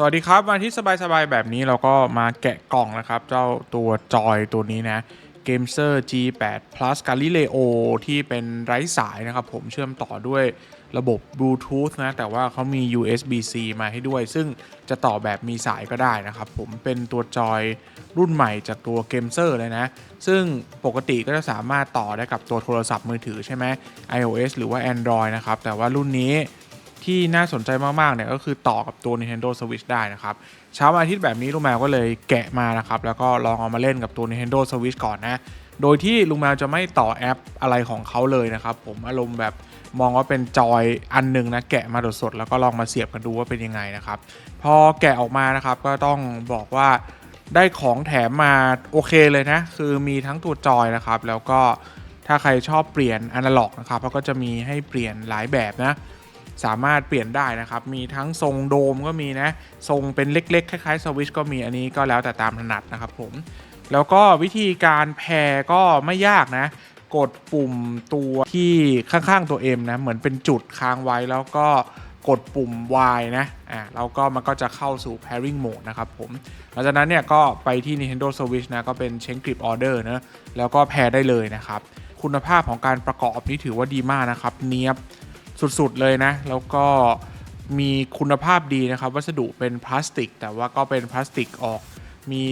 สวัสดีครับมาที่สบายๆ แบบนี้เราก็มาแกะกล่องนะครับ เจ้าตัวจอยตัวนี้นะ g a m e r G8 Plus Galileo ที่เป็นไร้สายนะครับ ผมเชื่อมต่อด้วยระบบ Bluetooth นะ แต่ว่าเขามี USB-C มาให้ด้วย ซึ่งจะต่อแบบมีสายก็ได้นะครับ ผมเป็นตัวจอยรุ่นใหม่จากตัว g a m e r เลยนะ ซึ่งปกติก็จะสามารถต่อได้กับตัวโทรศัพท์มือถือใช่ไหม iOS หรือว่า Android นะครับ แต่ว่ารุ่นนี้ ที่น่าสนใจมากๆเนี่ยก็คือต่อกับตัว Nintendo Switch ได้นะครับเช้าวันอาทิตย์แบบนี้ลุงแมวก็เลยแกะมานะครับแล้วก็ลองเอามาเล่นกับตัว Nintendo Switch ก่อนนะ โดยที่ลุงแมวจะไม่ต่อแอปอะไรของเขาเลยนะครับผมอารมณ์แบบมองว่าเป็นจอยอันหนึ่งนะแกะมาสดๆแล้วก็ลองมาเสียบกันดูว่าเป็นยังไงนะครับพอแกะออกมานะครับก็ต้องบอกว่าได้ของแถมมาโอเคเลยนะ คือมีทั้งตัวจอยนะครับแล้วก็ถ้าใครชอบเปลี่ยนอนาล็อกนะครับเขาก็จะมีให้เปลี่ยนหลายแบบนะ สามารถเปลี่ยนได้นะครับ มีทั้งทรงโดมก็มีนะ ทรงเป็นเล็กๆ คล้ายๆสวิชก็มีอันนี้ก็แล้วแต่ตามถนัดนะครับผม แล้วก็วิธีการแพรก็ไม่ยากนะ กดปุ่มตัวที่ข้างๆตัว M นะ เหมือนเป็นจุดค้างไว้แล้วก็กดปุ่ม Y นะ อ่าแล้วก็มันก็จะเข้าสู่ pairing mode นะครับผม หลังจากนั้นเนี่ยก็ไปที่ Nintendo Switch นะ ก็เป็น Chain Grip Order นะ แล้วก็แพรได้เลยนะครับ คุณภาพของการประกอบนี่ถือว่าดีมากนะครับ เนียบ สุดๆเลยนะ แล้วก็มีคุณภาพดีนะครับ วัสดุเป็นพลาสติก แต่ว่าก็เป็นพลาสติกออกมี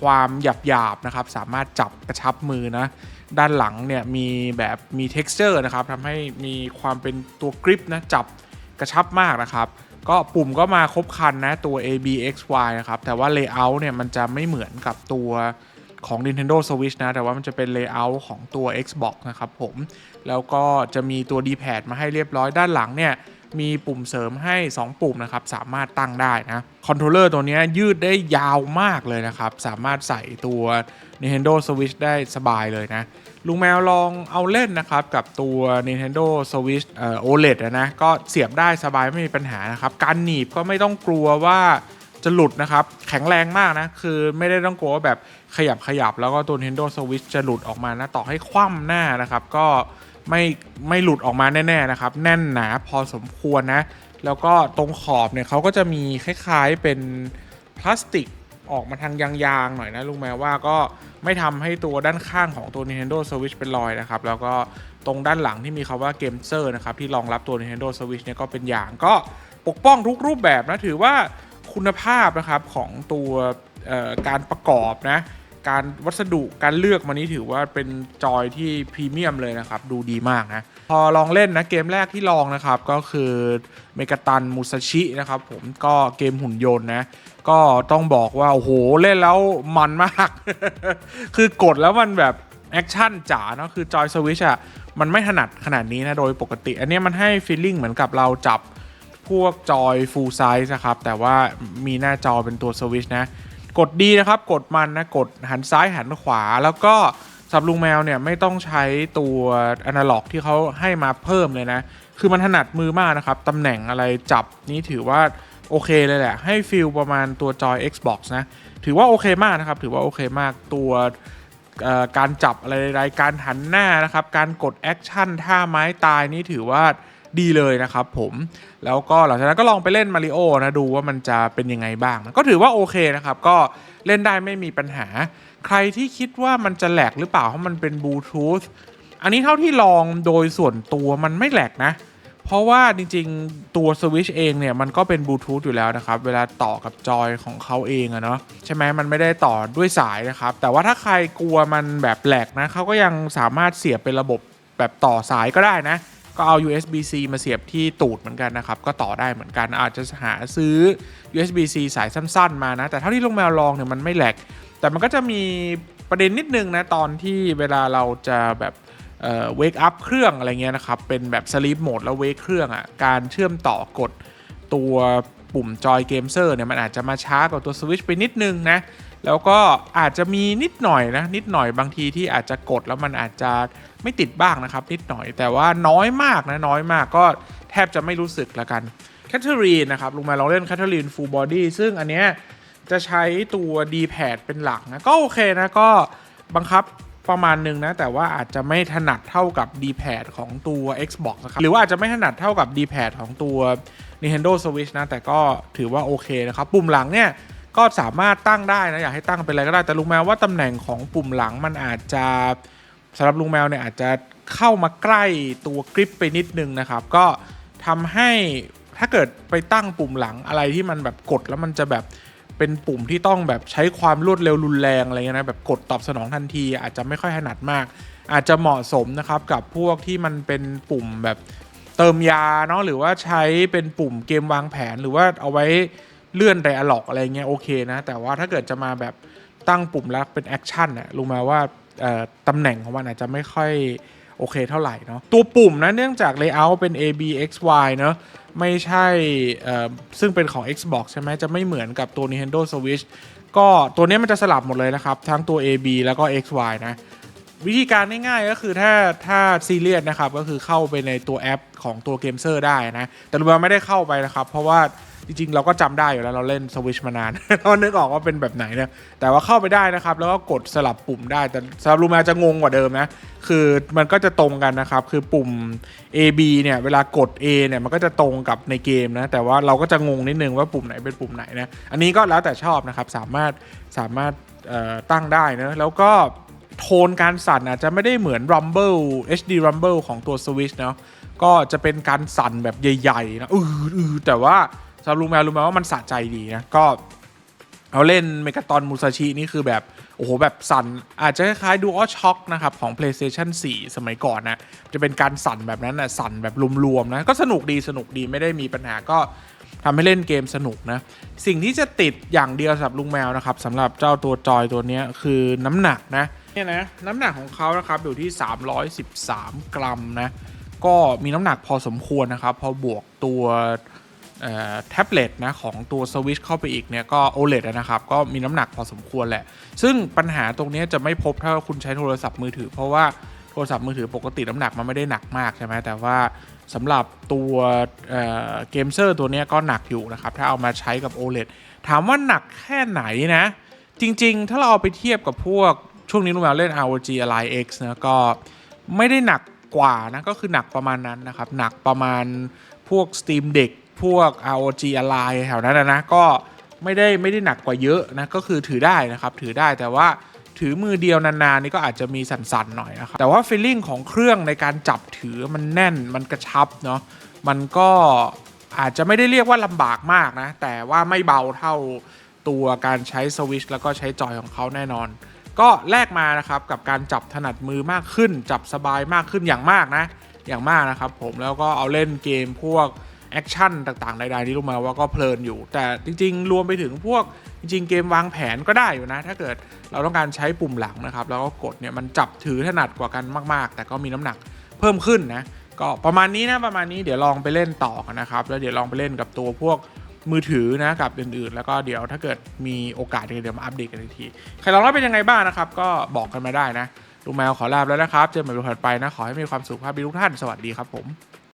ความหยาบๆนะครับ สามารถจับกระชับมือนะ ด้านหลังเนี่ยมีแบบมี texture นะครับทำให้มีความเป็นตัวกริปนะ จับกระชับมากนะครับ ก็ปุ่มก็มาครบคันนะ ตัว A B X Y นะครับ แต่ว่า layout เนี่ยมันจะไม่เหมือนกับตัว ของ Nintendo Switch นะ แต่ว่ามันจะเป็น layout ของตัว Xbox นะครับผม แล้วก็จะมีตัว D-pad มาให้เรียบร้อยด้านหลังเนี่ย มีปุ่มเสริมให้ 2 ปุ่มนะครับ สามารถตั้งได้นะ คอนโทรลเลอร์ตัวนี้ยืดได้ยาวมากเลยนะครับ สามารถใส่ตัว Nintendo Switch ได้สบายเลยนะลุงแมวลองเอาเล่นนะครับ กับตัว Nintendo Switch เอ่อ OLED นะ ก็เสียบได้สบายไม่มีปัญหานะครับ การหนีบก็ไม่ต้องกลัวว่า จะหลุดนะครับ แข็งแรงมากนะ คือไม่ได้ต้องกลัวว่าแบบขยับขยับแล้วก็ตัว Nintendo Switch จะหลุดออกมานะ ต่อให้คว่ำหน้านะครับ ก็ไม่ไม่หลุดออกมาแน่ๆนะครับ แน่นหนาพอสมควรนะ แล้วก็ตรงขอบเนี่ยเขาก็จะมีคล้ายๆเป็นพลาสติกออกมาทางยางๆหน่อยนะลุงแมวว่าก็ไม่ทำให้ตัวด้านข้างของตัว Nintendo Switch เป็นรอยนะครับ แล้วก็ตรงด้านหลังที่มีคาว่า Game s e r นะครับ ที่รองรับตัว Nintendo Switch เนี่ยก็เป็นยางก็ปกป้องทุกรูปแบบนะ ถือว่า คุณภาพนะครับของตัวการประกอบนะการวัสดุการเลือกมานี้ถือว่าเป็นจอยที่พรีเมียมเลยนะครับ ดูดีมากนะ พอลองเล่นนะ เกมแรกที่ลองนะครับ ก็คือเมกาตันมูซาชินะครับผมก็เกมหุ่นยนต์นะ ก็ต้องบอกว่า โอ้โห เล่นแล้วมันมาก คือกดแล้วมันแบบ แอคชั่นจ๋าเนาะคือจอยสวิชอะมันไม่ถนัดขนาดนี้นะ โดยปกติ อันนี้มันให้ฟีลลิ่งเหมือนกับเราจับ พวกจอยฟูลไซส์นะครับ แต่ว่ามีหน้าจอเป็นตัวสวิชนะ กดดีนะครับ กดมันนะ กดหันซ้ายหันขวา แล้วก็สับลุงแมวเนี่ยไม่ต้องใช้ตัวอนาล็อกที่เขาให้มาเพิ่มเลยนะ คือมันถนัดมือมากนะครับ ตำแหน่งอะไรจับนี่ถือว่าโอเคเลยแหละ ให้ฟิลประมาณตัวจอย Xbox นะ ถือว่าโอเคมากนะครับ ถือว่าโอเคมาก ตัวการจับอะไรใดๆการหันหน้านะครับ การกดแอคชั่นท่าไม้ตายนี่ถือว่า ดีเลยนะครับผมแล้วก็หลังจากนั้นก็ลองไปเล่นมาริโอนะดูว่ามันจะเป็นยังไงบ้าง ก็ถือว่าโอเคนะครับ ก็เล่นได้ไม่มีปัญหา ใครที่คิดว่ามันจะแหลกหรือเปล่าเพราะมันเป็นบลูทูธอันนี้เท่าที่ลองโดยส่วนตัวมันไม่แหลกนะ เพราะว่าจริงๆตัว Switch เองเนี่ยมันก็เป็นบลูทูธอยู่แล้วนะครับ เวลาต่อกับจอยของเขาเองอะเนาะใช่ไหมมันไม่ได้ต่อด้วยสายนะครับ แต่ว่าถ้าใครกลัวมันแบบแหลกนะเขาก็ยังสามารถเสียบเป็นระบบแบบต่อสายก็ได้นะ ก็เอา USB-C มาเสียบที่ตูดเหมือนกันนะครับ ก็ต่อได้เหมือนกันอาจจะหาซื้อ USB-C สายสั้น ๆ มานะ แต่เท่าที่ลงแมวลองเนี่ยมันไม่แหลก แต่มันก็จะมีประเด็นนิดนึงนะ ตอนที่เวลาเราจะแบบเอ่อ wake up เครื่องอะไรเงี้ยนะครับ เป็นแบบ sleep mode แล้ว wake เครื่องอะ่ะการเชื่อมต่อกดตัวปุ่มจอยเกมเซอร์เนี่ยมันอาจจะมาช้ากว่าตัว Switch ไปนิดนึงนะ แล้วก็อาจจะมีนิดหน่อยนะนิดหน่อยบางทีที่อาจจะกดแล้วมันอาจจะไม่ติดบ้างนะครับ นิดหน่อยแต่ว่าน้อยมากนะน้อยมากก็แทบจะไม่รู้สึกละกันแคทเธอรีนนะครับลุงมาลองเล่นแคทเธอรีนฟูลบอดี้ซึ่งอันเนี้ยจะใช้ตัว D-pad เป็นหลักนะก็โอเคนะก็บังคับประมาณหนึงนะ แต่ว่าอาจจะไม่ถนัดเท่ากับ D-pad ของตัว Xbox นะครับหรือว่าอาจจะไม่ถนัดเท่ากับ D-pad ของตัว Nintendo Switch นะแต่ก็ถือว่าโอเคนะครับ ปุ่มหลังเนี่ย ก็สามารถตั้งได้นะอยากให้ตั้งเป็นอะไรก็ได้แต่ลุงแมวว่าตำแหน่งของปุ่มหลังมันอาจจะสำหรับลุงแมวเนี่ยอาจจะเข้ามาใกล้ตัวกริปไปนิดนึงนะครับ ก็ทำให้ถ้าเกิดไปตั้งปุ่มหลังอะไรที่มันแบบกดแล้วมันจะแบบเป็นปุ่มที่ต้องแบบใช้ความรวดเร็วรุนแรงอะไรเงี้ยนะแบบกดตอบสนองทันที อาจจะไม่ค่อยถนัดมาก อาจจะเหมาะสมนะครับกับพวกที่มันเป็นปุ่มแบบเติมยาเนาะหรือว่าใช้เป็นปุ่มเกมวางแผนหรือว่าเอาไว้ เลื่อนไดอะล็อกอะไรเงี้ยโอเคนะ แต่ว่าถ้าเกิดจะมาแบบตั้งปุ่มแล้วเป็นแอคชั่นน่ะรู้มาว่าตำแหน่งของมันอาจจะไม่ค่อยโอเคเท่าไหร่เนาะตัวปุ่มนะเนื่องจาก layout เป็น A B X Y เนาะไม่ใช่ซึ่งเป็นของ Xbox ใช่ไหมจะไม่เหมือนกับตัว Nintendo Switch ก็ตัวนี้มันจะสลับหมดเลยนะครับ ทั้งตัว A B แล้วก็ X Y นะ วิธีการง่ายๆก็คือถ้าถ้าซีเรียสนะครับก็คือเข้าไปในตัวแอปของตัวเกมเซอร์ได้นะ แต่เราไม่ได้เข้าไปนะครับ เพราะว่าจริงๆ เราก็จำได้อยู่แล้วเราเล่นสวิชมานานเรานึกออกว่าเป็นแบบไหนเนี่ยแต่ว่าเข้าไปได้นะครับ แล้วก็กดสลับปุ่มได้ แต่สำหรับลูมาจะงงกว่าเดิมนะ คือมันก็จะตรงกันนะครับ คือปุ่ม A B เนี่ยเวลากด A เนี่ยมันก็จะตรงกับในเกมนะ แต่ว่าเราก็จะงงนิดนึงว่าปุ่มไหนเป็นปุ่มไหนนะ อันนี้ก็แล้วแต่ชอบนะครับ สามารถสามารถตั้งได้นะ แล้วก็ โทนการสั่นอาจจะไม่ได้เหมือน Rumble HD Rumble ของตัว Switch เนาะก็จะเป็นการสั่นแบบใหญ่ๆนะอือแต่ว่าสำหรับลุงแมวรู้ไหมว่ามันสะใจดีนะก็เอาเล่นเมกาตอนมูซาชินี่คือแบบ โอ้โห แบบสั่น อาจจะคล้ายๆ Dual Shock นะครับ ของ PlayStation 4 สมัยก่อนนะ จะเป็นการสั่นแบบนั้นนะสั่นแบบรวมๆนะ ก็สนุกดีสนุกดีไม่ได้มีปัญหาก็ทำให้เล่นเกมสนุกนะ สิ่งที่จะติดอย่างเดียวสำหรับลุงแมวนะครับสำหรับเจ้าตัวจอยตัวนี้คือน้ำหนักนะ เนี่ยนะน้ำหนักของเขานะครับอยู่ที่ 313 กรัมนะก็มีน้ำหนักพอสมควรนะครับพอบวกตัวแท็บเล็ตนะของตัวสวิชเข้าไปอีกเนี่ยก็ OLED นะครับก็มีน้ำหนักพอสมควรแหละ ซึ่งปัญหาตรงนี้จะไม่พบถ้าคุณใช้โทรศัพท์มือถือ เพราะว่าโทรศัพท์มือถือปกติน้ำหนักมันไม่ได้หนักมากใช่ไหมแต่ว่าสำหรับตัวเกมเซอร์ตัวนี้ก็หนักอยู่นะครับ ถ้าเอามาใช้กับ OLED ถามว่าหนักแค่ไหนนะ จริง ๆ ถ้าเราเอาไปเทียบกับพวก ช่วงนี้ลุงแมวเล่น ROG Ally X นะก็ไม่ได้หนักกว่านะก็คือหนักประมาณนั้นนะครับ หนักประมาณพวก Steam Deck พวก ROG Ally แถวนั้นนะนะก็ไม่ได้ไม่ได้หนักกว่าเยอะนะก็คือถือได้นะครับถือได้แต่ว่าถือมือเดียวนานๆนี่ก็อาจจะมีสั่นๆหน่อยนะครับแต่ว่าฟีลลิ่งของเครื่องในการจับถือมันแน่นมันกระชับเนาะมันก็อาจจะไม่ได้เรียกว่าลำบากมากนะ แต่ว่าไม่เบาเท่าตัวการใช้สวิชแล้วก็ใช้จอยของเขาแน่นอน ก็แลกมานะครับกับการจับถนัดมือมากขึ้น จับสบายมากขึ้นอย่างมากนะ อย่างมากนะครับผมแล้วก็เอาเล่นเกมพวกแอคชั่นต่างๆใดๆที่รู้มาว่าก็เพลินอยู่ แต่จริง ๆ รวมไปถึงพวกจริง ๆ เกมวางแผนก็ได้อยู่นะ ถ้าเกิดเราต้องการใช้ปุ่มหลังนะครับ แล้วก็กดเนี่ยมันจับถือถนัดกว่ากันมากๆ แต่ก็มีน้ำหนักเพิ่มขึ้นนะก็ประมาณนี้นะประมาณนี้เดี๋ยวลองไปเล่นต่อกันนะครับ แล้วเดี๋ยวลองไปเล่นกับตัวพวก มือถือนะกับอื่นๆ แล้วก็เดี๋ยวถ้าเกิดมีโอกาสเดี๋ยวมาอัปเดตกันอีกทีใครลองแล้วเป็นยังไงบ้างนะครับ ก็บอกกันมาได้นะลุงแมวขอลาไปแล้วนะครับ เจอกันใหม่ในวันถัดไปนะ ขอให้มีความสุขภาพดีทุกท่าน สวัสดีครับผม